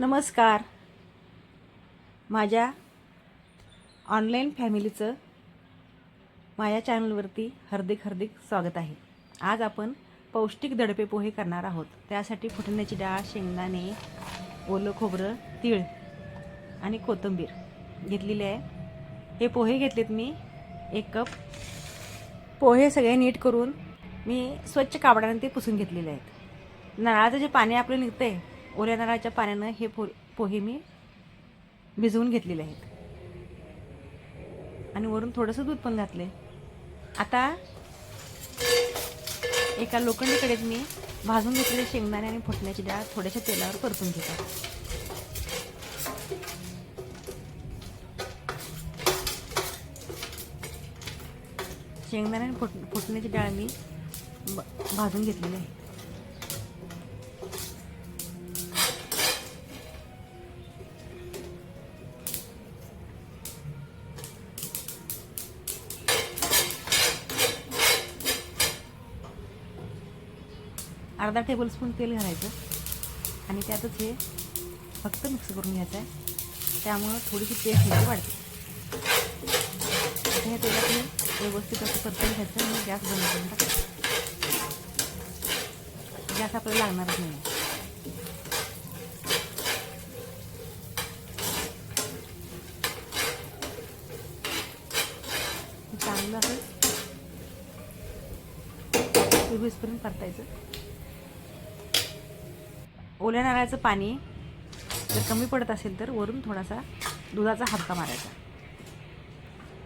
नमस्कार. माझ्या ऑनलाईन फॅमिलीचं माझ्या चॅनलवरती हार्दिक हार्दिक स्वागत आहे. आज आपण पौष्टिक दडपे पोहे करणार आहोत. त्यासाठी फुटण्याची डाळ शेंगदाणे ओलं खोबरं तीळ आणि कोथिंबीर घेतलेली आहे. हे पोहे घेतलेत मी एक कप. पोहे सगळे नीट करून मी स्वच्छ कापडाने ते पुसून घेतलेले आहेत. नळाचं जे पाणी आपलं निघतं आहे ओल्या नारळाच्या पाण्यानं हे पो पोहे मी भिजवून घेतलेले आहेत. आणि वरून थोडंसं दूध पण घातले आता एका लोखंडीकडे मी भाजून घेतलेले शेंगदाणे आणि फुटण्याची डाळ थोड्याशा तेलावर परतून घेतात शेंगदाणे आणि फुट फुटण्याची डाळ मी भाजून घेतलेली आहे. अर्धा टेबलस्पून तेल घालायचं. आणि त्यातच हे फक्त मिक्स करून घ्यायचं आहे. त्यामुळं थोडीशी टेस्ट ह्याची वाढते. हे ह्या तेलात मी व्यवस्थित असं परतून घ्यायचं आणि गॅस बंद करून टाकायचं. गॅस आपल्याला लागणारच नाही. चांगलं असं सुरवीसपर्यंत परतायचं. ओल्या नारळाचं पाणी जर कमी पडत असेल तर वरून थोडासा दुधाचा हापका मारायचा.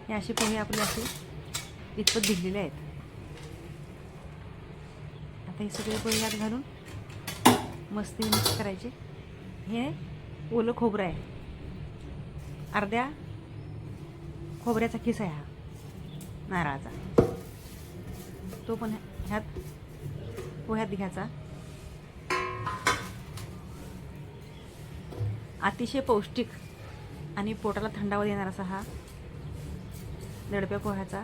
हे असे पोहे आपले असे इतपत भिजलेले आहेत. आता हे सगळे पोहे यात घालून मस्त मिक्स करायचे. हे ओलं खोबरं आहे. अर्ध्या खोबऱ्याचा किस आहे हा नारळाचा. तो पण ह्यात पोह्यात घ्यायचा. अतिशय पौष्टिक आणि पोटाला थंडावा देणार असा हा दडप्या पोह्याचा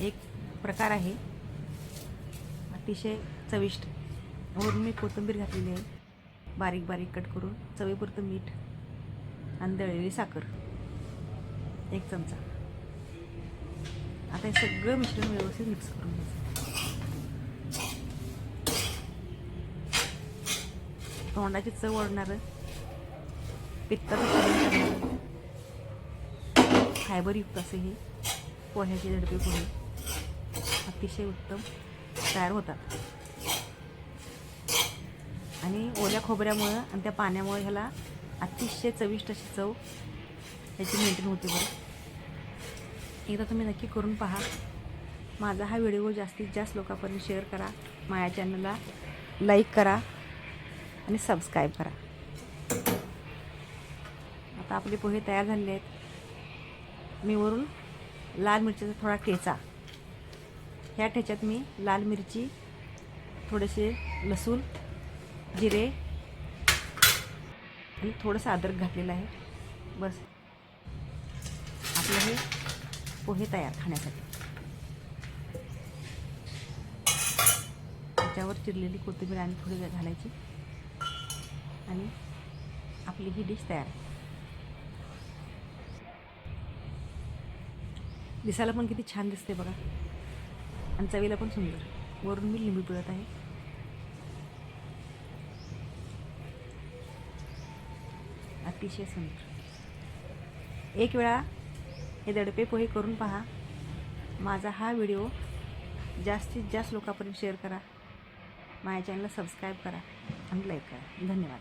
एक प्रकार आहे. अतिशय चविष्ट. वरून मी कोथिंबीर घातलेली आहे. बारीक बारीक कट करून चवीपुरतं मीठ आणि दळलेली साखर. एक चमचा. आता हे सगळं मिश्रण व्यवस्थित मिक्स करून घ्यायचं. तोंडाची चव वाढणारं पित्ताचं फायबरयुक्त असे हे पोह्याचे झडपे पोहे. अतिशय उत्तम तयार होतात. आणि ओल्या खोबऱ्यामुळं आणि त्या पाण्यामुळे ह्याला अतिशय चविष्ट अशी चव ह्याची मेंटेन होते बरं. एकदा तुम्ही नक्की करून पहा. माझा हा व्हिडिओ जास्तीत जास्त लोकांपर्यंत शेअर करा. माझ्या चॅनलला लाईक करा. आणि सबस्क्राईब करा. आता आपले पोहे तयार झालेले आहेत. मी वरून लाल मिरचीचा थोडा ठेचा. ह्या ठेच्यात मी लाल मिरची थोडेसे लसूण जिरे आणि थोडंसं अद्रक घातलेलं आहे. बस. आपलं हे पोहे तयार खाण्यासाठी. त्याच्यावर चिरलेली कोथिंबीर आणि थोडी घालायची. आणि आपली ही डिश तयार दिसायला पण किती छान दिसते बघा. आणि चवीला पण सुंदर. वरून मी लिंबू पिळत आहे. अतिशय सुंदर. एक वेळा हे दडपे पोहे करून पहा. माझा हा व्हिडिओ जास्तीत जास्त लोकांपर्यंत शेअर करा. माझ्या चॅनलला सबस्क्राईब करा आणि लाईक करा. धन्यवाद.